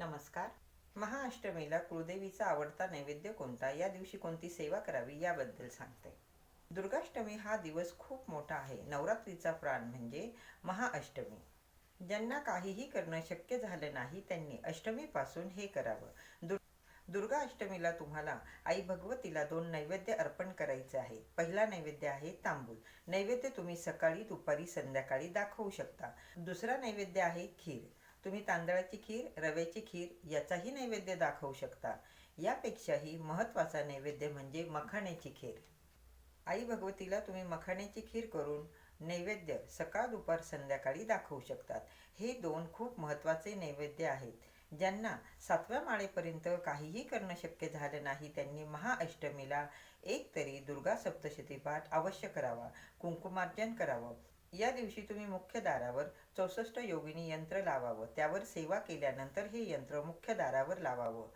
नमस्कार. महाअष्टमीला कुळदेवीचा आवडता नैवेद्य कोणता? या दिवशी कोणती सेवा करावी? याबद्दल सांगते. दुर्गाष्टमी हा दिवस खूप मोठा आहे. नवरात्रीचा प्राण म्हणजे महाअष्टमी. ज्यांना काहीही करणं शक्य झालं नाही त्यांनी अष्टमीपासून हे करावं. दुर् दुर्गा अष्टमीला तुम्हाला आई भगवतीला दोन नैवेद्य अर्पण करायचे आहे. पहिला नैवेद्य आहे तांबूल. नैवेद्य तुम्ही सकाळी दुपारी संध्याकाळी दाखवू शकता. दुसरा नैवेद्य आहे खीर. तुम्ही तांदळाची खीर रव्याची खीर याचाही नैवेद्य दाखवू शकता. यापेक्षाही महत्त्वाचा नैवेद्य म्हणजे मखाण्याची खीर. आई भगवतीला तुम्ही मखाण्याची खीर करून नैवेद्य सकाळ दुपार संध्याकाळी दाखवू शकतात. हे दोन खूप महत्त्वाचे नैवेद्य आहेत. ज्यांना सातव्या माळेपर्यंत काहीही करणं शक्य झालं नाही त्यांनी महाअष्टमीला एक तरी दुर्गा सप्तशती पाठ अवश्य करावा. कुंकुमार्जन करावं. या दिवशी तुम्ही मुख्य दारावर चौसष्ट योगिनी यंत्र लावावं. त्यावर सेवा केल्यानंतर हे यंत्र मुख्य दारावर लावावं.